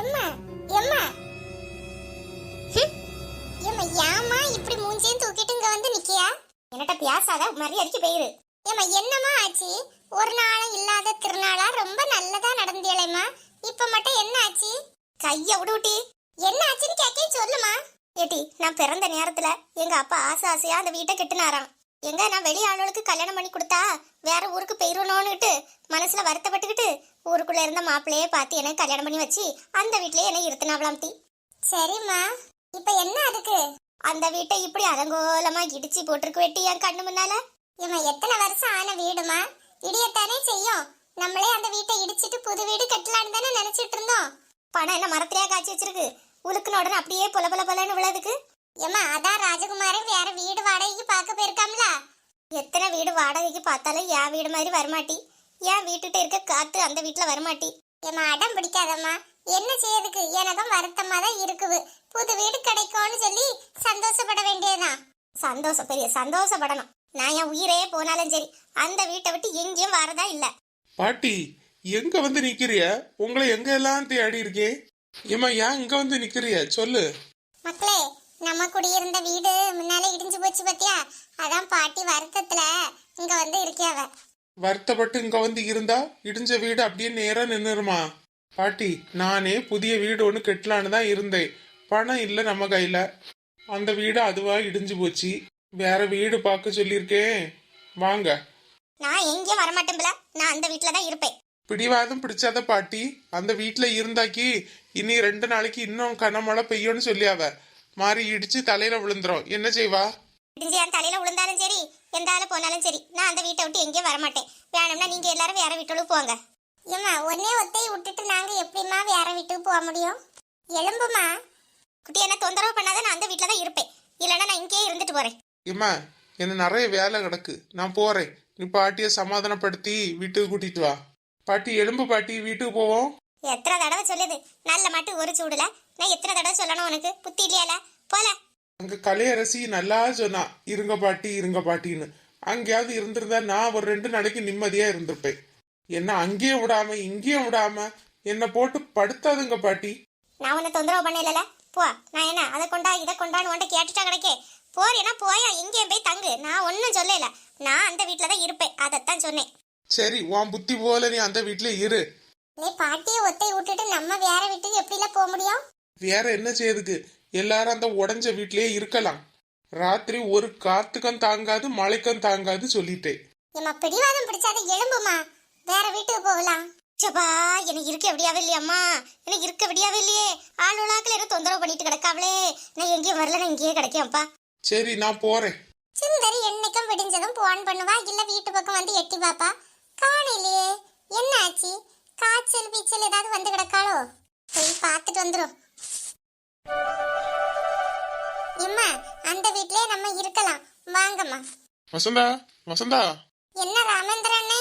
எம்மா எம்மா. எம்மா ஏம்மா இப்படி மூஞ்சியும் தூக்கிட்டு இங்க வந்து நிக்கியா? என்னட்ட பியாசாத மரியாதைக்கு பெயிரு. ஏம்மா என்னம்மா ஆச்சு? ஒரு நாளும் இல்லாத திருநாளா ரொம்ப நல்லதா நடந்தியலைம்மா. இப்ப மட்டும் என்ன ஆச்சு? கைய விடுட்டி என்ன ஆச்சுன்னு கேட்க சொல்லுமா ஏட்டி நான் பிறந்த நேரத்துல எங்க அப்பா ஆசை ஆசையா அந்த வீட்டை கெட்டுனாராம். எங்க நான் வெளி ஆளுகளுக்கு கல்யாணம் பண்ணி கொடுத்தா வேற ஊருக்கு போயிருவணும்னுட்டு மனசுல வருத்தப்பட்டுக்கிட்டு ஊருக்குள்ள இருந்த மாப்பிள்ளையே பார்த்து எனக்கு கல்யாணம் பண்ணி வச்சு அந்த வீட்லயே என்னை இருத்தினாவலாம் டி சரிம்மா இப்ப என்ன அதுக்கு? அந்த வீட்டை இப்படி அலங்கோலமா இடிச்சு போட்டிருக்கு வெட்டி என் கண்ணு முன்னால? இவன் எத்தனை வருஷம் ஆன வீடுமா இடியத்தானே செய்யும். நம்மளே அந்த வீட்டை இடிச்சிட்டு புது வீடு கட்டலான்னு தானே நினைச்சிட்டு இருந்தோம். பணம் என்ன மரத்திலேயே காய்ச்சி வச்சிருக்கு. உலுக்குன உடனே அப்படியே பொல பொல பொலன்னு விழதுக்கு. ஏமா அதான் ராஜகுமாரன் வேற வீடு வாடகைக்கு பார்க்க போயிருக்காம்ல எத்தனை வீடு வாடகைக்கு பார்த்தாலும் என் வீடு மாதிரி வரமாட்டி. என் வீட்டுகிட்ட இருக்க காத்து அந்த வீட்டுல வரமாட்டி. ஏமா அடம் பிடிக்காதம்மா. என்ன செய்யறதுக்கு? எனக்கும் வருத்தமா தான் இருக்குது. புது வீடு கிடைக்கும்னு சொல்லி சந்தோஷப்பட வேண்டியதுதான். சந்தோஷம் பெரிய சந்தோஷப்படணும். நான் என் உயிரே போனாலும் சரி அந்த வீட்டை விட்டு எங்கேயும் வரதா இல்ல. பாட்டி எங்க வந்து நிக்கிறிய? உங்களை எங்க எல்லாம் தேடி இருக்கேன் ஏமா ஏன் இங்க வந்து நிக்கிறிய? சொல்லு. மக்களே நம்ம குடியிருந்த வீடு முன்னாலே இடிஞ்சு போச்சு பாத்தியா? அதான் பாட்டி வருத்தத்துல இங்க வந்து இருக்கியாவ. வருத்தப்பட்டு இங்க வந்து இருந்தா இடிஞ்ச வீடு அப்படியே நேரா நின்னுருமா? பாட்டி நானே புதிய வீடு ஒன்று கட்டலான்னு தான் இருந்தேன். பணம் இல்லை நம்ம கையில. அந்த வீடு அதுவா இடிஞ்சு போச்சு. வேற வீடு பார்க்க சொல்லியிருக்கேன். வாங்க. நான் எங்கேயும் வரமாட்டேன்ல நான் அந்த வீட்டுல தான் இருப்பேன். பிடிவாதம் பிடிச்சாத பாட்டி அந்த வீட்ல இருந்தாக்கி இனி ரெண்டு நாளைக்கு இன்னும் கனமழை பெய்யும்னு சொல்லியாவ. மாறி இடிச்சு தலையில விழுந்துரும். என்ன செய்வா? இடிஞ்சு என் தலையில விழுந்தாலும் சரி எந்த ஆளு போனாலும் சரி நான் அந்த வீட்டை விட்டு எங்கேயும் வரமாட்டேன். வேணும்னா நீங்க எல்லாரும் வேற வீட்டுக்கு போங்க. ஏமா ஒன்னே ஒத்தையை விட்டுட்டு நாங்க எப்படிமா வேற வீட்டுக்கு போக முடியும்? எலும்புமா? குட்டி என்ன தொந்தரவு பண்ணாத நான் அந்த வீட்டுல தான் இருப்பேன். இல்லைன்னா நான் இங்கேயே இருந்துட்டு போறேன். ஏம்மா எனக்கு நிறைய வேலை கிடக்கு. நான் போறேன். நீ பாட்டியை சமாதானப்படுத்தி வீட்டுக்கு கூட்டிட்டு வா. பாட்டி எலும்பு பாட்டி வீட்டுக்கு போவோம். எத்தனை தடவை சொல்லுது? நல்ல மாட்டு ஒரு சூடுல. நான் எத்தனை தடவை சொல்லணும் உனக்கு? புத்தி இல்லையால? போல. அங்க கலையரசி நல்லா சொன்னா இருங்க பாட்டி இருங்க பாட்டின்னு. அங்கேயாவது இருந்திருந்தா நான் ஒரு ரெண்டு நாளைக்கு நிம்மதியா இருந்திருப்பேன். என்ன அங்கேயும் விடாம இங்கேயும் விடாம என்ன போட்டு படுத்தாதுங்க பாட்டி. நான் உன்னை தொந்தரவு பண்ணல போ நான் என்ன அதை கொண்டா இதை கொண்டான்னு உன்ட்ட கேட்டுட்டா கிடைக்கே. போறேன்னா போயா எங்கேயும் போய் தங்கு. நான் ஒன்றும் சொல்லல. நான் அந்த வீட்டில் தான் இருப்பேன். அதைத்தான் சொன்னேன். சரி உன் புத்தி போல நீ அந்த வீட்ல இரு. நீ பாட்டியை ஒத்தை விட்டுட்டு நம்ம வேற வீட்டுக்கு எப்படில போக முடியும்? வேற என்ன செய்யுதுக்கு எல்லாரும் அந்த உடஞ்ச வீட்லயே இருக்கலாம். ராத்திரி ஒரு காத்துக்கும் தாங்காது மழைக்கும் தாங்காது சொல்லிட்டேன். நம்ம பிடிவாதம் பிடிச்சாத எலும்புமா? வேற வீட்டுக்கு போகலாம். சபா எனக்கு இருக்க விடியாவே இல்லையம்மா. எனக்கு இருக்க விடியாவே இல்லையே. ஆளுளாக்கில் என்ன தொந்தரவு பண்ணிட்டு கிடக்காவளே. நான் எங்கேயும் வரல நான் இங்கேயே கிடைக்கேன்ப்பா. சரி நான் போறேன். சுந்தரி என்னைக்கும் விடிஞ்சதும் போன் பண்ணுவா இல்ல வீட்டு பக்கம் வந்து எட்டி பாப்பா. காணையிலேயே என்ன ஆச்சு காய்ச்சல் பீச்சல் ஏதாவது வந்து கிடக்காளோ போய் பார்த்துட்டு வந்துரும். இம்மா அந்த வீட்லயே நம்ம இருக்கலாம். வாங்கம்மா. வசந்தா வசந்தா. என்ன ராமேந்திரண்ணே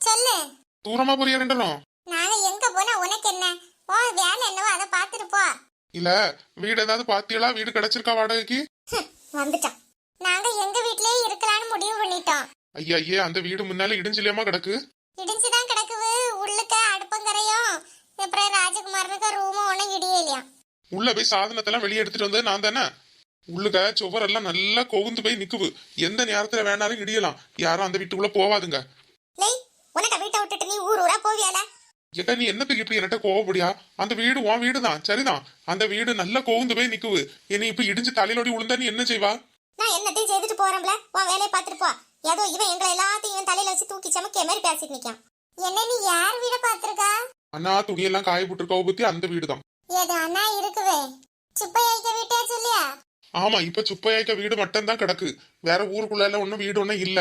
சொல்லு. தூரமா போறியா ரெண்டனும் நாங்க எங்க போனா உனக்கு என்ன? உன் வேலை என்னவோ அதை பார்த்துட்டு போ. இல்ல வீடு ஏதாவது பாத்தியலா? வீடு கிடைச்சிருக்கா வாடகைக்கு? வந்துட்டான். நாங்க எங்க வீட்லயே இருக்கலாம்னு முடிவு பண்ணிட்டோம். ஐயா ஐயே அந்த வீடு முன்னால இடிஞ்சிலியமா கிடக்கு? இடிஞ்சுதான் கிடக்குது. உள்ளுக்க அடுப்பங்கரையும் அப்புறம் ராஜகுமாரனுக்கு ரூமும் ஒன்றும் இடியலையா உள்ள போய் சாதனத்தெல்லாம் வெளியே எடுத்துட்டு வந்தது நான் தானே? உள்ளுக்க சுவரெல்லாம் நல்லா கொகுந்து போய் நிக்குது. எந்த நேரத்துல வேணாலும் இடியலாம். யாரும் அந்த வீட்டுக்குள்ள போவாதுங்க. லேய் உனக்கு வீட்டை விட்டுட்டு நீ ஊர் ஊரா போவியால? ஏக்கா நீ என்னத்துக்கு இப்படி என்கிட்ட கோவப்படியா? அந்த வீடு உன் வீடு தான் சரிதான். அந்த வீடு நல்லா கோவுந்து போய் நிக்குது. என்னை இப்ப இடிஞ்சு தலையிலோடி விழுந்தா நீ என்ன செய்வா? நான் என்னத்தையும் செய்துட்டு போறேன்ல. உன் வேலையை பார்த்துட்டு போ. ஏதோ இவன் எங்களை எல்லாத்தையும் தலையில வச்சு தூக்கி சமைக்க மாதிரி பேசிட்டு நிக்கான் என்ன நீ யார் வீட பாத்திருக்கா அண்ணா துணியெல்லாம் காய போட்டிருக்கா பத்தி அந்த வீடு தான் ஏது அண்ணா இருக்குவே. சுப்பை ஐக்க வீட்டே சொல்லியா? ஆமா இப்ப சுப்பையாய்க்க வீடு மட்டும் தான் கிடக்கு. வேற ஊருக்குள்ள எல்லாம் ஒன்னும் வீடு ஒன்னும் இல்ல.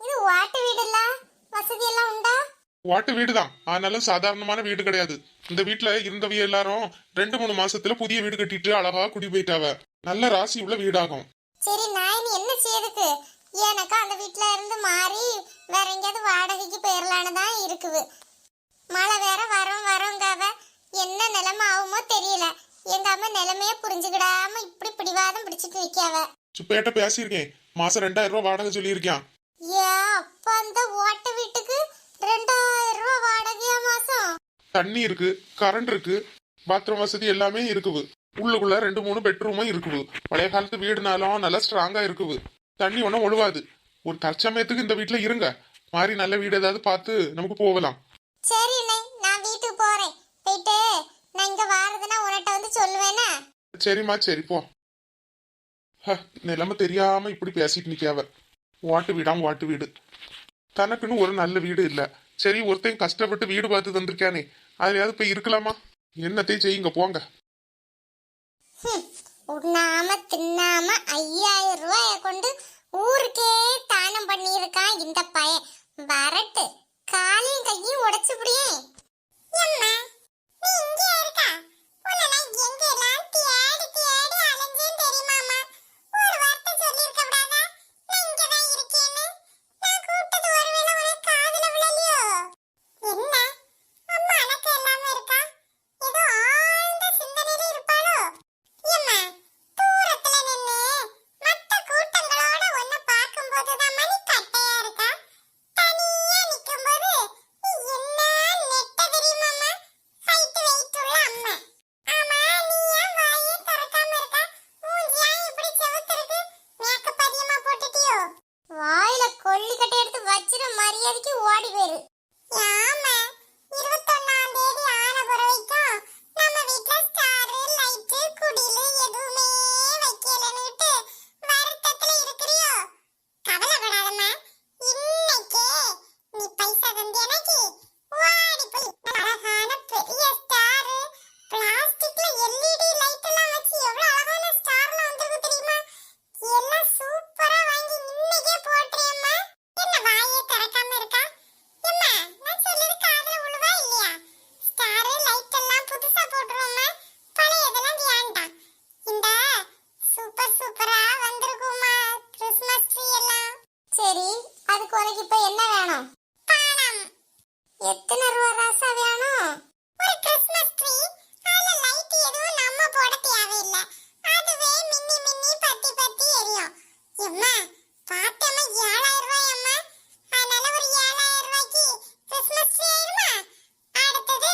இது வாட்டு வீடு இல்ல வசதி எல்லாம் உண்டா? வாட்டு வீடு தான் ஆனாலும் சாதாரணமான வீடு கிடையாது. இந்த வீட்டுல இருந்தவிய எல்லாரும் ரெண்டு மூணு மாசத்துல புதிய வீடு கட்டிட்டு அழகா குடி போயிட்டாவ. நல்ல ராசி உள்ள வீடாகும். சரி நான் என்ன செய்யறதுக்கு? எனக்கு அந்த வீட்ல இருந்து மாறி வேற எங்கேயாவது வாடகைக்கு போயிடலான்னு தான் இருக்குது. மழை வேற வரும் வருங்காவ என்ன நிலைமை ஆகுமோ தெரியல. எங்க அம்மா நிலைமைய புரிஞ்சுக்கிடாம இப்படி பிடிவாதம் பிடிச்சிட்டு நிக்காவ. சுப்பையாட்ட பேசியிருக்கேன். மாசம் ரெண்டாயிரம் ரூபாய் வாடகை சொல்லியிருக்கேன். ஏ அப்ப அந்த ஓட்ட வீட்டுக்கு ரெண்டாயிரம் ரூபாய் வாடகையா மாசம்? தண்ணி இருக்கு கரண்ட் இருக்கு பாத்ரூம் வசதி எல்லாமே இருக்குது. உள்ளுக்குள்ள ரெண்டு மூணு பெட்ரூமும் இருக்குது. பழைய காலத்து வீடுனாலும் நல்லா ஸ்ட்ராங்கா இருக்குது. தண்ணி ஒன்றும் ஒழுவாது ஒரு தற்சமயத்துக்கு இந்த வீட்டுல இருங்க. மாதிரி நல்ல வீடு ஏதாவது பார்த்து நமக்கு போகலாம். சரி நான் வீட்டுக்கு போறேன். போயிட்டு நான் இங்க வாரதுன்னா உன்கிட்ட வந்து சொல்லுவேனா? சரிம்மா சரி போ. ஹ, நிலைமை தெரியாம இப்படி பேசிட்டு நிக்காவ வாட்டு வீடாம் வாட்டு வீடு. தனக்குன்னு ஒரு நல்ல வீடு இல்ல. சரி ஒருத்தன் கஷ்டப்பட்டு வீடு பார்த்து தந்திருக்கானே அதுலயாவது போய் இருக்கலாமா? என்னத்தையும் செய்யுங்க போங்க ஹம், உண்ணாம தின்னாம ஐயாயிரம் ரூபாய கொண்டு ஊருக்கே தானம் பண்ணியிருக்கான் இந்த பையன் வரட்டு காலையும் கையும் உடைச்சு புடியே என்ன அம்மா அணக்கம் இல்லாம இருக்கா ஏதோ ஆழ்ந்த சிந்தனையில இருப்பாளோ ஏம்மா, தூரத்துல நின்னு மத்த கூட்டங்களோட உன்னை பார்க்கும்போதுதான் மணி கட்டையா இருக்கா? தனியா நிக்கும்போது நீ என்ன நெட்ட தெரியுமாம்மா? height, weight உள்ள அம்மா. ஆமா, நீ ஏன் வாயே திறக்காம இருக்க? மூஞ்சி ஏன் இப்படி செவுத்திருக்கு? makeup அதிகமா போட்டுட்டியோ? வாயில கொள்ளிக்கட்டை எடுத்து வச்சிரு மரியாதைக்கு ஓடி போயிரு. ஆமா போட தேவையில்லை அதுவே மின்னி மின்னி பத்தி பத்தி எரியும் எம்மா பார்த்தம்மா ஏழாயிரம் ரூபாய் அம்மா அதனால ஒரு ஏழாயிரம் ரூபாய்க்கு கிறிஸ்மஸ் ட்ரீ ஆயிருமா அடுத்தது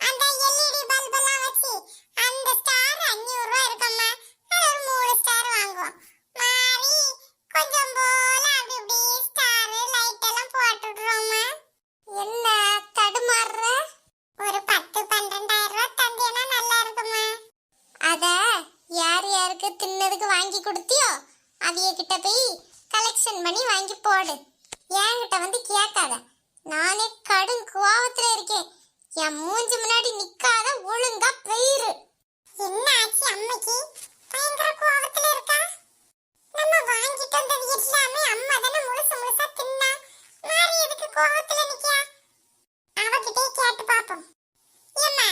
அந்த எல்இடி பல்ப் எல்லாம் வச்சு அந்த ஸ்டார் அஞ்சூறு ரூபாய் இருக்கும்மா அது ஒரு மூணு ஸ்டார் வாங்குவோம் மாறி கொஞ்சம் போல அப்படி இப்படி ஸ்டார் லைட் எல்லாம் போட்டுடுறோம்மா என்ன தடுமாறுற ஒரு பத்து பன்னிரெண்டாயிரம் ரூபாய் தந்தேன்னா நல்லா இருக்குமா அத யார் யாருக்கு தின்னதுக்கு வாங்கி கொடுத்தியோ அவிய கிட்ட போய் கலெக்ஷன் பண்ணி வாங்கி போடு. என்கிட்ட வந்து கேட்காத. நானே கடும் கோவத்துல இருக்கேன். என் மூஞ்சி முன்னாடி நிக்காத ஒழுங்கா பெயிரு. என்ன ஆச்சு அம்மைக்கு? பயங்கர கோவத்துல இருக்கா? நம்ம வாங்கிட்டு வந்தது அம்மா தானே முழுசு முழுசா தின்னா மாறி எதுக்கு கோவத்துல நிக்கா அவகிட்டே கேட்டு பாப்போம் ஏம்மா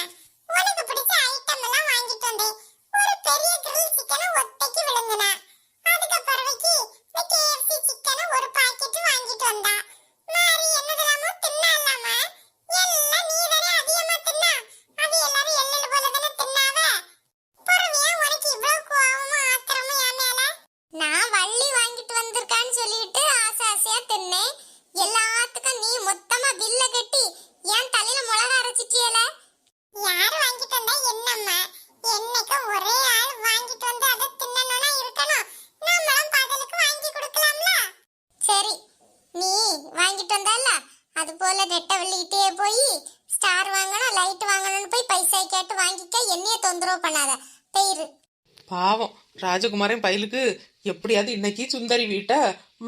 உனக்கு பிடிச்ச ஐட்டம் எல்லாம் வாங்கிட்டு வந்தேன் ஒரு பெரிய கிரில் சிக்கனை ஒத்தைக்கு விழுங்குனா அதுக்கு பிறவைக்கு இந்த கேஎஃப்சி சிக்கனை ஒரு பாக்கெட் வாங்கிட்டு வந்தா மாறி என்னதெல்லாமோ தின்னாலாமா எல்லாம் நீ தானே அதிகமா தின்னா அது எல்லாரும் எள்ளல் போல தானே தின்னாவ பிறவையா உனக்கு இவ்வளவு கோவமும் ஆத்திரமும் என் மேல நான் வள்ளி வாங்கிட்டு வந்திருக்கான்னு சொல்லிட்டு ஆசை தின்னேன் எல்லாத்துக்கும் நீ மொத்தமா பில்ல கட்டி என் தலையில மிளகா அரைச்சிட்டியல? யாரு வாங்கிட்டு வந்தா என்னம்மா? என்னைக்கும் ஒரே ஆள் வாங்கிட்டு வந்து அதை தின்னணும்னா இருக்கணும். நம்மளும் பதிலுக்கு வாங்கி கொடுக்கலாம்ல? சரி நீ வாங்கிட்டு வந்தால அது போல நெட்ட வெள்ளிக்கிட்டே போய் ஸ்டார் வாங்கணும் லைட் வாங்கணும்னு போய் பைசா கேட்டு வாங்கிக்க என்னைய தொந்தரவு பண்ணாத. பெயிரு. பாவம். ராஜகுமாரன் பயலுக்கு எப்படியாவது இன்னைக்கு சுந்தரி வீட்டை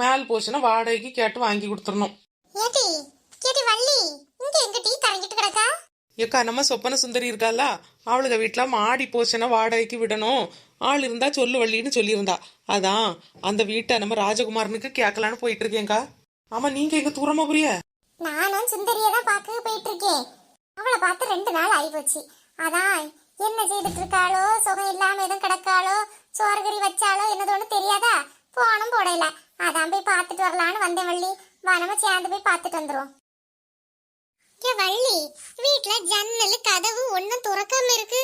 மேல் போஷனை வாடகைக்கு கேட்டு வாங்கி கொடுத்துடணும். ஏக்கா நம்ம சொப்பன சுந்தரி இருக்கால அவளுக வீட்டில் மாடி போஷனை வாடகைக்கு விடணும். ஆள் இருந்தா சொல்லு வள்ளின்னு சொல்லியிருந்தா. அதான் அந்த வீட்டை நம்ம ராஜகுமாரனுக்கு கேட்கலான்னு போயிட்டு இருக்கேங்க்கா ஆமா நீங்க எங்க தூரமா புரிய நானும் சுந்தரிய தான் பார்க்க போயிட்டு இருக்கேன் அவளை பார்த்து ரெண்டு நாள் ஆயிப்போச்சு. அதான் என்ன செய்துட்டு இருக்காளோ சுகம் இல்லாம எதுவும் கிடக்காளோ? சோறுகறி வச்சாலோ என்னதோன்னு தெரியாதா? போனும் போடல. அதான் போய் பார்த்துட்டு வரலான்னு வந்தேன் வள்ளி. வா நம்ம சேர்ந்து போய் பார்த்துட்டு வந்துருவோம். ஏ வள்ளி வீட்ல ஜன்னல் கதவு ஒண்ணும் திறக்காம இருக்கு.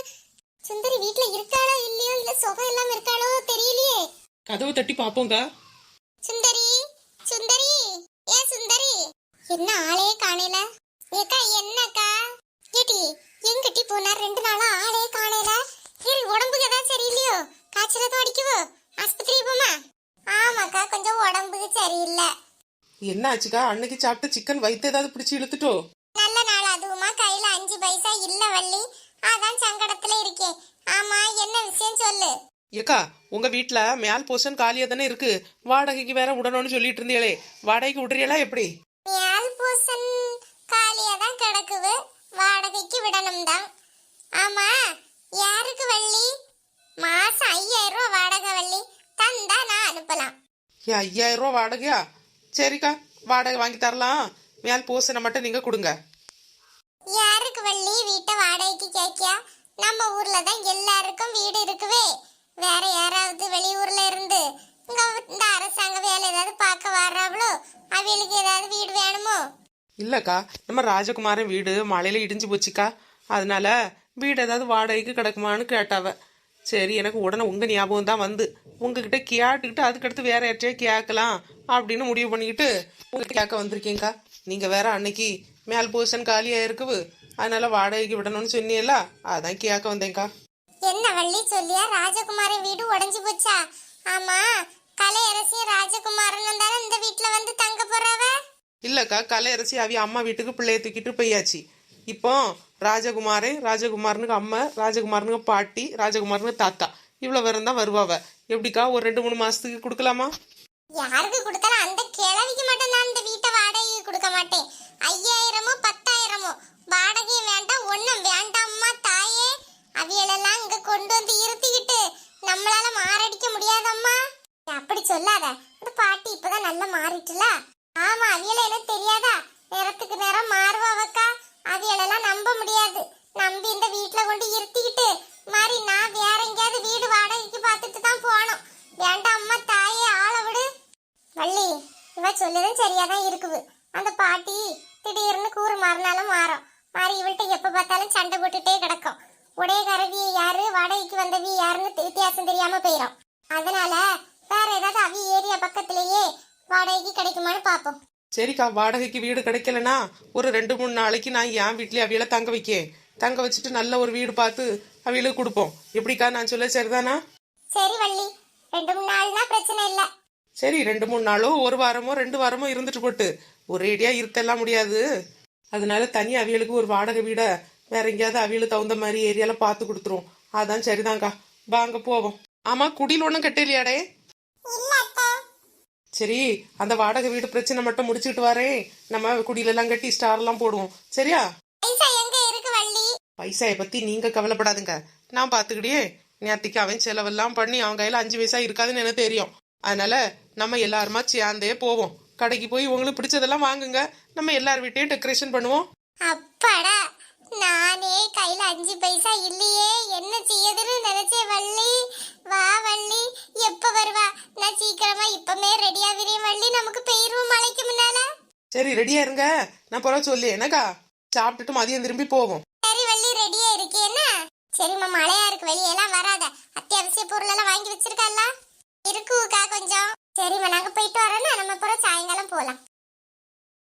சுந்தரி வீட்ல இருக்காளோ இல்லையோ? இல்ல சுகம் இல்லாம இருக்காளோ? தெரியலையே. கதவு தட்டி பாப்போங்கா சுந்தரி சுந்தரி ஏ சுந்தரி. என்ன ஆளே காணல? ஏக்கா என்னக்கா? ஏடி எங்கட்டி போனார் ரெண்டு நாளா ஆளே காணையில சரி உடம்புக்கு ஏதாவது சரியில்லையோ? காய்ச்சல அடிக்குவோ? ஆஸ்பத்திரி போமா? ஆமாக்கா கொஞ்சம் உடம்புக்கு சரியில்லை. என்ன ஆச்சுக்கா அன்னைக்கு சாப்பிட்டு சிக்கன் வைத்து ஏதாவது பிடிச்சி இழுத்துட்டோ? நல்ல நாள் அதுவுமா கையில அஞ்சு பைசா இல்ல வள்ளி. அதான் சங்கடத்துல இருக்கேன் ஆமா என்ன விஷயம் சொல்லு? ஏக்கா உங்க வீட்ல மேல் போர்ஷன் காலியா தானே இருக்கு? வாடகைக்கு வேற விடணும்னு சொல்லிட்டு இருந்தீங்களே. வாடகைக்கு விடுறீங்களா எப்படி? மேல் போர்ஷன் காலியா தான் கிடக்குது. வாடகைக்கு விடணும் தான் ஆமா யாருக்கு வள்ளி? மாசம் ஐயாயிரம் ரூபாய் வாடகை வள்ளி. தந்தா நான் அனுப்பலாம். ஏ ஐயாயிரம் ரூபா வாடகையா? சரிக்கா வாடகை வாங்கி தரலாம். மேல் போர்ஷனை மட்டும் நீங்க கொடுங்க. யாருக்கு வள்ளி? வீட்டை வாடகைக்கு கேக்கியா நம்ம ஊர்ல தான் எல்லாருக்கும் வீடு இருக்குவே. வேற யாராவது வெளியூர்ல இருந்து இங்க இந்த அரசாங்க வேலை ஏதாவது பார்க்க வர்றாவளோ? அவளுக்கு ஏதாவது வீடு வேணுமோ? இல்லைக்கா நம்ம ராஜகுமாரன் வீடு மழையில இடிஞ்சு போச்சுக்கா. அதனால வீடு ஏதாவது வாடகைக்கு கிடக்குமான்னு கேட்டாவ. சரி எனக்கு உடனே உங்கள் ஞாபகம் தான் வந்து. உங்ககிட்ட கேட்டுக்கிட்டு அதுக்கடுத்து வேற யார்ட்டையா கேட்கலாம் அப்படின்னு முடிவு பண்ணிக்கிட்டு உங்களுக்கு கேட்க வந்திருக்கீங்கக்கா. நீங்கள் வேற அன்னைக்கு மேல் போர்ஷன் காலியாக இருக்குது. அதனால வாடகைக்கு விடணும்னு சொன்னீங்கல்ல அதான் கேட்க வந்தேங்க்கா என்ன வள்ளி சொல்லியா? ராஜகுமாரன் வீடு உடஞ்சி போச்சா? ஆமா கலையரசியும் ராஜகுமாரனும் தானே இந்த வீட்டுல வந்து தங்க போறவ? இல்லக்கா கலையரசி அவி அம்மா வீட்டுக்கு பிள்ளைய தூக்கிட்டு போயாச்சு. இப்போ ராஜகுமாரே ராஜகுமாரனுக்கு அம்மா ராஜகுமாரனுக்கு பாட்டி ராஜகுமாரனுக்கு தாத்தா. இவ்வளவு பேரும் தான் வருவாவ. எப்படிக்கா ஒரு ரெண்டு மூணு மாசத்துக்கு கொடுக்கலாமா? யாருக்கு கொடுத்தாலும் அந்த கிழவிக்கு மட்டும் நான் இந்த வீட்டை வாடகை கொடுக்க மாட்டேன். ஐயாயிரமோ பத்தாயிரமோ? வாடகையும் வேண்டாம் ஒன்றும் வேண்டாம்மா தாயே. அவியலெல்லாம் இங்க கொண்டு வந்து இருத்திக்கிட்டு நம்மளால மாரடிக்க முடியாதம்மா. அப்படி சொல்லாத. இந்த பாட்டி இப்பதான் நல்லா மாறிட்டுல. ஆமா அவியல எனக்கு தெரியாதா? நேரத்துக்கு நேரம் மாறுவாவக்கா அவியலெல்லாம் நம்ப முடியாது. நம்பி இந்த வீட்டுல கொண்டு இருத்திக்கிட்டு மாதிரி நான் வேற எங்கேயாவது வீடு வாடகைக்கு பார்த்துட்டு தான் போனோம் வேண்டாம் அம்மா தாயே ஆளை விடு. வள்ளி இவ சொல்லதும் சரியாதான் இருக்குது. அந்த பாட்டி திடீர்னு கூறு மாறினாலும் மாறும். மாறி இவள்கிட்ட எப்ப பார்த்தாலும் சண்டை போட்டுட்டே கிடக்கும். உடைய கரவி யாரு வாடகைக்கு வந்தவி யாருன்னு வித்தியாசம் தெரியாம போயிடும் அதனால வேற ஏதாவது அவி ஏரியா பக்கத்திலேயே வாடகைக்கு கிடைக்குமான்னு பாப்போம். சரிக்கா வாடகைக்கு வீடு கிடைக்கலனா ஒரு ரெண்டு மூணு நாளைக்கு நான் என் வீட்லயே அவியல தங்க வைக்கேன். தங்க வச்சுட்டு நல்ல ஒரு வீடு பார்த்து அவியலுக்கு கொடுப்போம். எப்படிக்கா நான் சொல்ல சரிதானா? சரி வள்ளி ரெண்டு மூணு நாள்னா பிரச்சனை இல்ல. சரி ரெண்டு மூணு நாளோ ஒரு வாரமோ ரெண்டு வாரமோ இருந்துட்டு போட்டு. ஒரேடியா இருக்கலாம் முடியாது. அதனால தனி அவியலுக்கு ஒரு வாடகை வீட வேற எங்கேயாவது அவியலுக்கு தகுந்த மாதிரி ஏரியால பார்த்து கொடுத்துரும் அதான் சரிதான்க்கா. வாங்க போவோம். ஆமா குடியில் ஒன்றும் கட்டலையாடே? இல்ல சரி அந்த வாடகை வீடு பிரச்சனை மட்டும் முடிச்சுக்கிட்டு வரேன் நம்ம குடியில எல்லாம் கட்டி ஸ்டார் எல்லாம் போடுவோம். சரியா? பைசாயை பத்தி நீங்க கவலைப்படாதுங்க. நான் பாத்துக்கிட்டே நேற்றுக்கு அவன் செலவெல்லாம் பண்ணி அவன் கையில அஞ்சு பைசா இருக்காதுன்னு எனக்கு தெரியும். அதனால நம்ம எல்லாருமா சேர்ந்தே போவோம். கடைக்கு போய் உங்களுக்கு பிடிச்சதெல்லாம் வாங்குங்க. நம்ம எல்லார் வீட்டையும் டெக்கரேஷன் பண்ணுவோம். அப்பாடா நானே கையில அஞ்சு பைசா இல்லையே என்ன செய்யதுன்னு நினைச்சேன் வள்ளி வா வள்ளி எப்ப வருவா நான் சீக்கிரமா இப்பமே ரெடி ஆகிறேன் வள்ளி. நமக்கு பெயரும் மலைக்கு முன்னால. சரி ரெடியா இருங்க. நான் பிறகு சொல்லி. என்னக்கா? சாப்பிட்டுட்டு மதியம் திரும்பி போவோம். சரி வள்ளி ரெடியா இருக்கேன்னா சரிம்மா மழையா இருக்கு. வெளியெல்லாம் வராத. அத்தியாவசிய பொருள் எல்லாம் வாங்கி வச்சிருக்கல்ல இருக்குக்கா கொஞ்சம். சரிம்மா நாங்க போயிட்டு வரோம்னா நம்ம அப்புறம் சாயங்காலம் போலாம்.